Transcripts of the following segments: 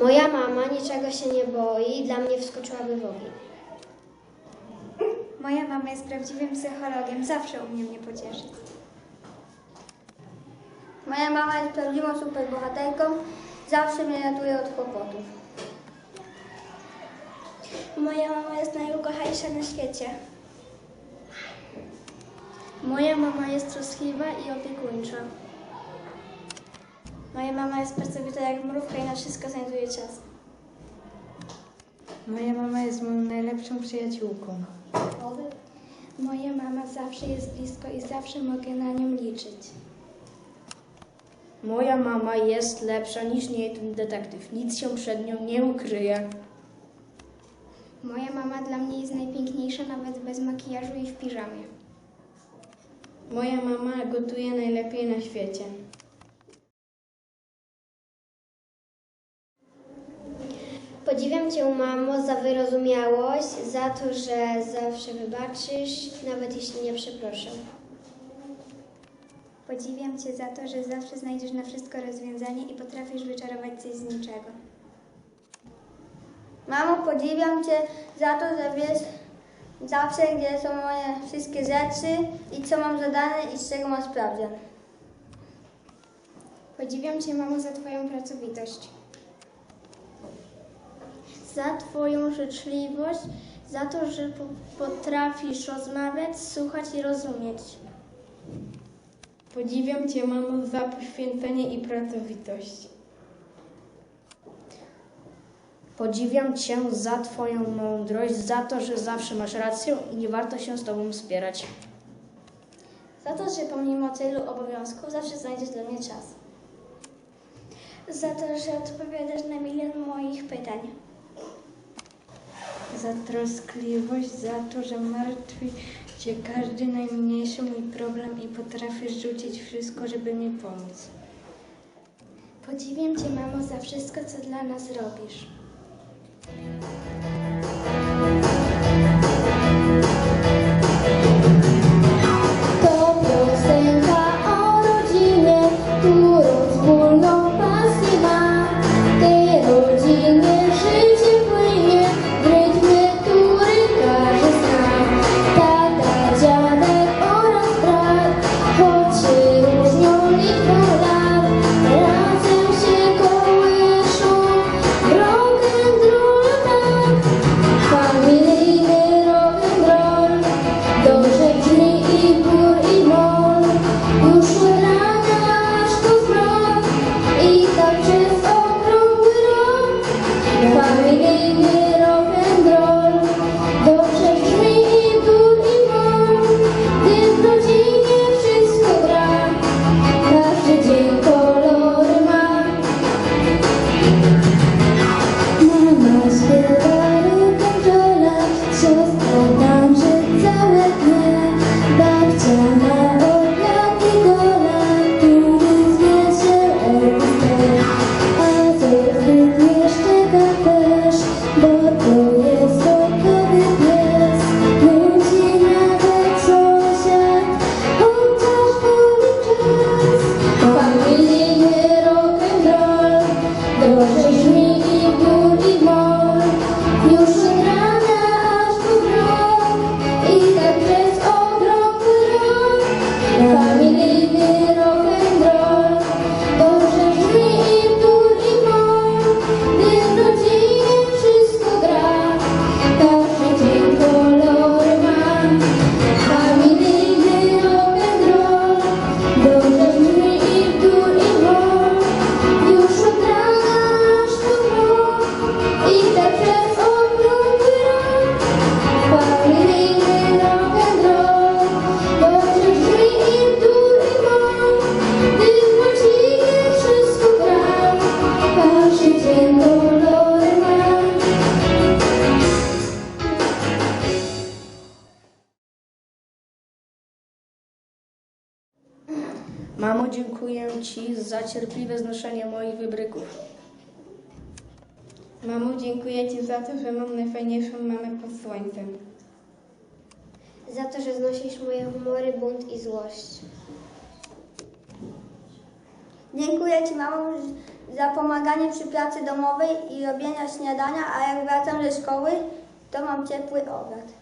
Moja mama niczego się nie boi, i dla mnie wskoczyłaby w ogień. Moja mama jest prawdziwym psychologiem, zawsze umie mnie pocieszyć. Moja mama jest prawdziwą superbohaterką, zawsze mnie ratuje od kłopotów. Moja mama jest najukochajsza na świecie. Moja mama jest troskliwa i opiekuńcza. Moja mama jest pracowita jak mrówka i na wszystko znajduje czas. Moja mama jest moją najlepszą przyjaciółką. Moja mama zawsze jest blisko i zawsze mogę na nią liczyć. Moja mama jest lepsza niż niej ten detektyw. Nic się przed nią nie ukryje. Moja mama dla mnie jest najpiękniejsza nawet bez makijażu i w piżamie. Moja mama gotuje najlepiej na świecie. Podziwiam Cię, mamo, za wyrozumiałość, za to, że zawsze wybaczysz, nawet jeśli nie przeproszę. Podziwiam Cię za to, że zawsze znajdziesz na wszystko rozwiązanie i potrafisz wyczarować coś z niczego. Mamo, podziwiam Cię za to, że wiesz zawsze, gdzie są moje wszystkie rzeczy i co mam zadane i z czego mam sprawdzian. Podziwiam Cię, mamo, za Twoją pracowitość. Za Twoją życzliwość, za to, że po- potrafisz rozmawiać, słuchać i rozumieć. Podziwiam Cię, mamo, za poświęcenie i pracowitość. Podziwiam Cię za Twoją mądrość, za to, że zawsze masz rację i nie warto się z Tobą spierać. Za to, że pomimo tylu obowiązków zawsze znajdziesz dla mnie czas. Za to, że odpowiadasz na milion moich pytań. Za troskliwość, za to, że martwi Cię każdy najmniejszy mój problem i potrafisz rzucić wszystko, żeby mi pomóc. Podziwiam Cię, mamo, za wszystko, co dla nas robisz. Senhor. Mamo, dziękuję Ci za cierpliwe znoszenie moich wybryków. Mamo, dziękuję Ci za to, że mam najfajniejszą mamę pod słońcem. Za to, że znosisz moje humory, bunt i złość. Dziękuję Ci, mamo, za pomaganie przy pracy domowej i robienia śniadania, a jak wracam ze szkoły, to mam ciepły obiad.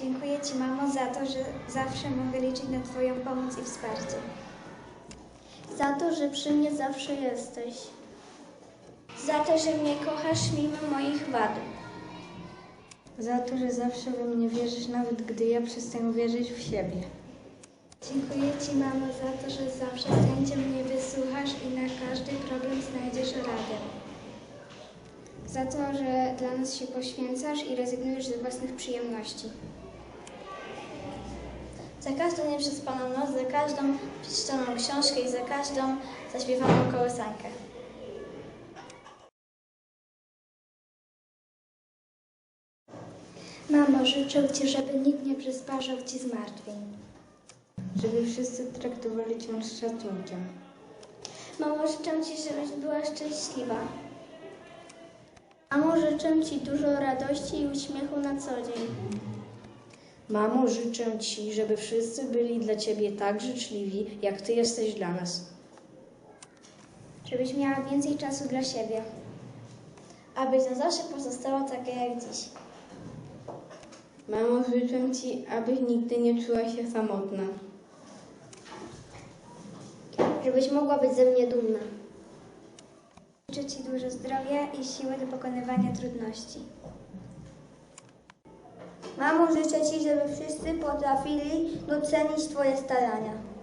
Dziękuję Ci, mamo, za to, że zawsze mogę liczyć na Twoją pomoc i wsparcie. Za to, że przy mnie zawsze jesteś. Za to, że mnie kochasz mimo moich wad. Za to, że zawsze we mnie wierzysz, nawet gdy ja przestaję wierzyć w siebie. Dziękuję Ci, mamo, za to, że zawsze z chęcią mnie wysłuchasz i na każdy problem znajdziesz radę. Za to, że dla nas się poświęcasz i rezygnujesz z własnych przyjemności. Za każdą nieprzespaną noc, za każdą przeczytaną książkę i za każdą zaśpiewaną kołysankę. Mamo, życzę Ci, żeby nikt nie przysparzał Ci zmartwień. Żeby wszyscy traktowali Cię z szacunkiem. Mamo, życzę Ci, żebyś była szczęśliwa. Mamo, życzę Ci dużo radości i uśmiechu na co dzień. Mamo, życzę Ci, żeby wszyscy byli dla Ciebie tak życzliwi, jak Ty jesteś dla nas. Żebyś miała więcej czasu dla siebie. Abyś na zawsze pozostała taka jak dziś. Mamo, życzę Ci, abyś nigdy nie czuła się samotna. Żebyś mogła być ze mnie dumna. Życzę Ci dużo zdrowia i siły do pokonywania trudności. Mamo, życzę Ci, żeby wszyscy potrafili docenić Twoje starania.